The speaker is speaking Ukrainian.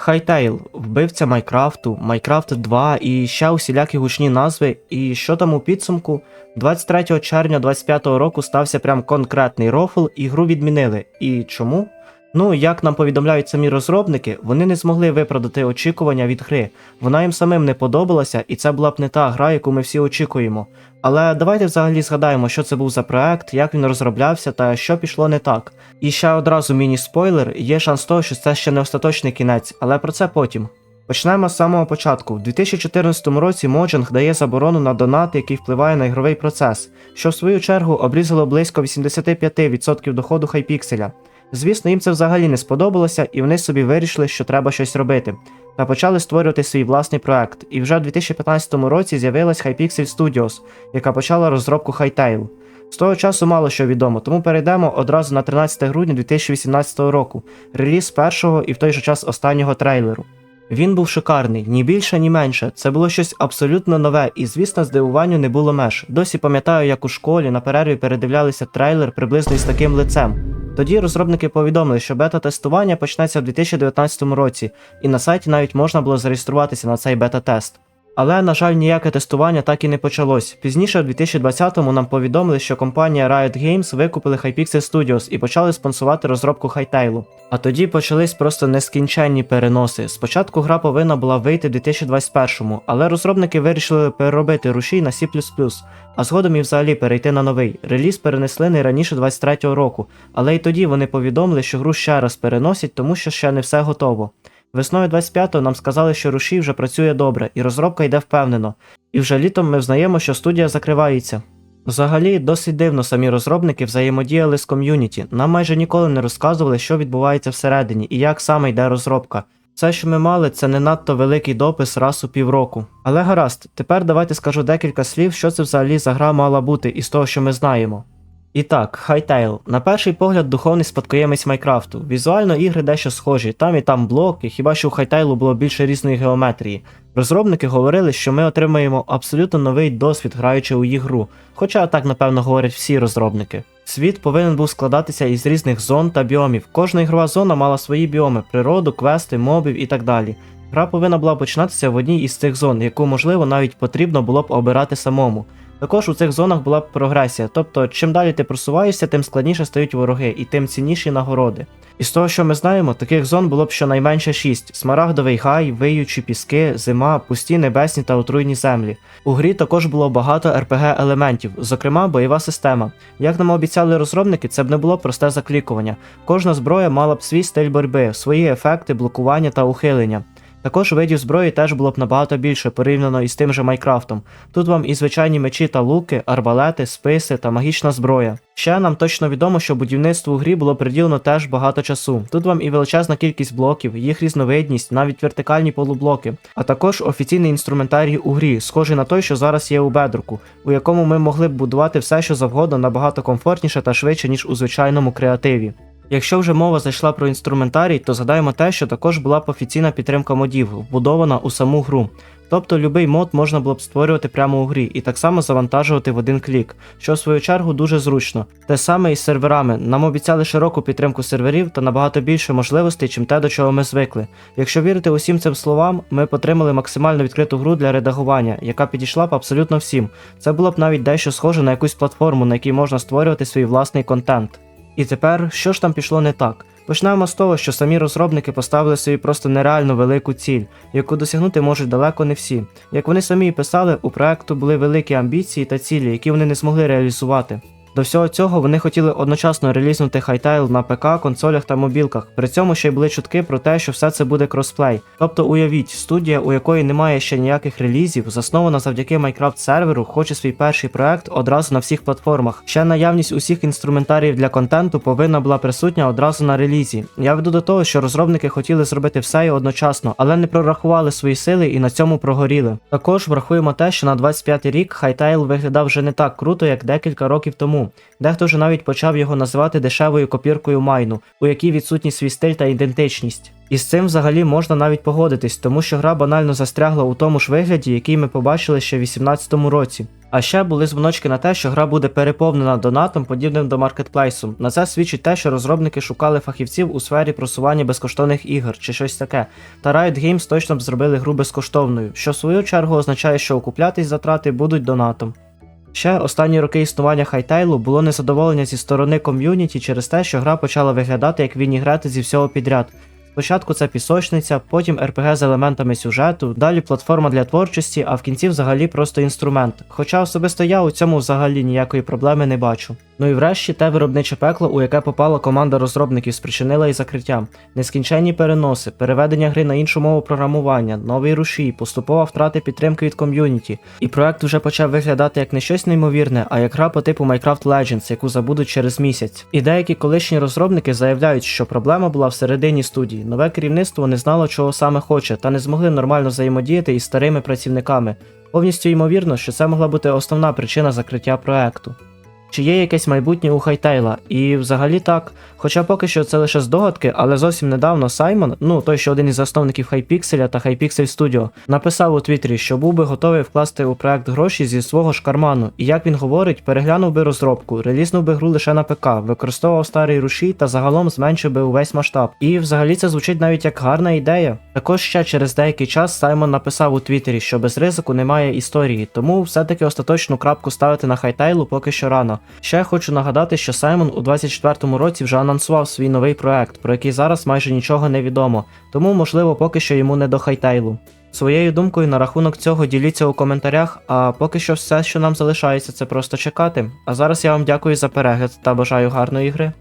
Хайтейл, вбивця Майкрафту, Майкрафт 2 і ще усілякі гучні назви. І що там у підсумку? 23 червня 25 року стався прям конкретний рофл, і гру відмінили. І чому? Ну, як нам повідомляють самі розробники, вони не змогли виправдати очікування від гри. Вона їм самим не подобалася, і це була б не та гра, яку ми всі очікуємо. Але давайте взагалі згадаємо, що це був за проект, як він розроблявся та що пішло не так. І ще одразу міні-спойлер, є шанс того, що це ще не остаточний кінець, але про це потім. Почнемо з самого початку. В 2014 році Mojang дає заборону на донат, який впливає на ігровий процес, що в свою чергу обрізало близько 85% доходу хайпікселя. Звісно, їм це взагалі не сподобалося, і вони собі вирішили, що треба щось робити, та почали створювати свій власний проект. І вже в 2015 році з'явилась Hypixel Studios, яка почала розробку Hytale. З того часу мало що відомо, тому перейдемо одразу на 13 грудня 2018 року, реліз першого і в той же час останнього трейлеру. Він був шикарний, ні більше, ні менше. Це було щось абсолютно нове, і звісно, здивуванню не було меж. Досі пам'ятаю, як у школі на перерві передивлялися трейлер приблизно із таким лицем. Тоді розробники повідомили, що бета-тестування почнеться в 2019 році, і на сайті навіть можна було зареєструватися на цей бета-тест. Але, на жаль, ніяке тестування так і не почалось. Пізніше, в 2020-му, нам повідомили, що компанія Riot Games викупили Hypixel Studios і почали спонсувати розробку Hytale. А тоді почались просто нескінченні переноси. Спочатку гра повинна була вийти в 2021-му, але розробники вирішили переробити рушій на C++, а згодом і взагалі перейти на новий. Реліз перенесли не раніше 23-го року, але й тоді вони повідомили, що гру ще раз переносять, тому що ще не все готово. Весною 25-го нам сказали, що рушій вже працює добре, і розробка йде впевнено. І вже літом ми взнаємо, що студія закривається. Взагалі, досить дивно самі розробники взаємодіяли з ком'юніті. Нам майже ніколи не розказували, що відбувається всередині і як саме йде розробка. Все, що ми мали, це не надто великий допис раз у півроку. Але гаразд, тепер давайте скажу декілька слів, що це взагалі за гра мала бути із того, що ми знаємо. І так, Hytale. На перший погляд, духовний спадкоємець Майкрафту. Візуально ігри дещо схожі, там і там блоки, хіба що у Hytale було більше різної геометрії. Розробники говорили, що ми отримаємо абсолютно новий досвід, граючи у їх гру, хоча так напевно говорять всі розробники. Світ повинен був складатися із різних зон та біомів. Кожна ігрова зона мала свої біоми, природу, квести, мобів і так далі. Гра повинна була починатися в одній із цих зон, яку можливо навіть потрібно було б обирати самому. Також у цих зонах була б прогресія, тобто чим далі ти просуваєшся, тим складніше стають вороги і тим цінніші нагороди. Із того, що ми знаємо, таких зон було б щонайменше 6: смарагдовий гай, виючі піски, зима, пусті небесні та отруйні землі. У грі також було багато rpg елементів, зокрема бойова система. Як нам обіцяли розробники, це б не було просте заклікування. Кожна зброя мала б свій стиль боротьби, свої ефекти, блокування та ухилення. Також видів зброї теж було б набагато більше порівняно із тим же Майкрафтом. Тут вам і звичайні мечі та луки, арбалети, списи та магічна зброя. Ще нам точно відомо, що будівництву грі було приділено теж багато часу. Тут вам і величезна кількість блоків, їх різновидність, навіть вертикальні полублоки, а також офіційний інструментарій у грі, схожий на той, що зараз є у бедруку, у якому ми могли б будувати все, що завгодно, набагато комфортніше та швидше, ніж у звичайному креативі. Якщо вже мова зайшла про інструментарій, то згадаємо те, що також була б офіційна підтримка модів, вбудована у саму гру. Тобто будь-який мод можна було б створювати прямо у грі і так само завантажувати в один клік, що в свою чергу дуже зручно. Те саме і з серверами. Нам обіцяли широку підтримку серверів та набагато більше можливостей, чим те, до чого ми звикли. Якщо вірити усім цим словам, ми б отримали максимально відкриту гру для редагування, яка підійшла б абсолютно всім. Це було б навіть дещо схоже на якусь платформу, на якій можна створювати свій власний контент. І тепер, що ж там пішло не так? Почнемо з того, що самі розробники поставили собі просто нереально велику ціль, яку досягнути можуть далеко не всі. Як вони самі писали, у проекту були великі амбіції та цілі, які вони не змогли реалізувати. До всього цього вони хотіли одночасно релізнути Hytale на ПК, консолях та мобілках. При цьому ще й були чутки про те, що все це буде кросплей. Тобто уявіть, студія, у якої немає ще ніяких релізів, заснована завдяки Minecraft серверу, хоче свій перший проект одразу на всіх платформах. Ще наявність усіх інструментаріїв для контенту повинна була присутня одразу на релізі. Я веду до того, що розробники хотіли зробити все і одночасно, але не прорахували свої сили і на цьому прогоріли. Також врахуємо те, що на 25 рік Hytale виглядав вже не так круто, як декілька років тому. Дехто вже навіть почав його називати дешевою копіркою майну, у якій відсутній свій стиль та ідентичність. І з цим взагалі можна навіть погодитись, тому що гра банально застрягла у тому ж вигляді, який ми побачили ще в 2018 році. А ще були дзвоночки на те, що гра буде переповнена донатом, подібним до маркетплейсу. На це свідчить те, що розробники шукали фахівців у сфері просування безкоштовних ігор чи щось таке. Та Riot Games точно б зробили гру безкоштовною, що в свою чергу означає, що окуплятись затрати будуть донатом. Ще останні роки існування хайтайлу було незадоволення зі сторони ком'юніті через те, що гра почала виглядати як вінігрети зі всього підряд. Спочатку це пісочниця, потім РПГ з елементами сюжету, далі платформа для творчості, а в кінці взагалі просто інструмент. Хоча особисто я у цьому взагалі ніякої проблеми не бачу. Ну і врешті те виробниче пекло, у яке попала команда розробників, спричинила і закриття, нескінченні переноси, переведення гри на іншу мову програмування, новий рушій, поступова втрата підтримки від ком'юніті. І проект вже почав виглядати як не щось неймовірне, а як гра по типу Minecraft Legends, яку забудуть через місяць. І деякі колишні розробники заявляють, що проблема була всередині студії. Нове керівництво не знало, чого саме хоче, та не змогли нормально взаємодіяти із старими працівниками. Повністю ймовірно, що це могла бути основна причина закриття проекту. Чи є якесь майбутнє у Хайтейла? І взагалі так. Хоча поки що це лише здогадки, але зовсім недавно Саймон, ну той, що один із засновників Hypixel та Hypixel Studio, написав у Твіттері, що був би готовий вкласти у проект гроші зі свого ж карману, і як він говорить, переглянув би розробку, релізнув би гру лише на ПК, використовував старий рушій та загалом зменшив би увесь масштаб. І взагалі це звучить навіть як гарна ідея. Також ще через деякий час Саймон написав у Твіттері, що без ризику немає історії, тому все-таки остаточну крапку ставити на Хайтейлу поки що рано. Ще хочу нагадати, що Саймон у 24-му році вже анонсував свій новий проект, про який зараз майже нічого не відомо, тому можливо поки що йому не до хайтейлу. Своєю думкою на рахунок цього діліться у коментарях, а поки що все, що нам залишається, це просто чекати. А зараз я вам дякую за перегляд та бажаю гарної гри.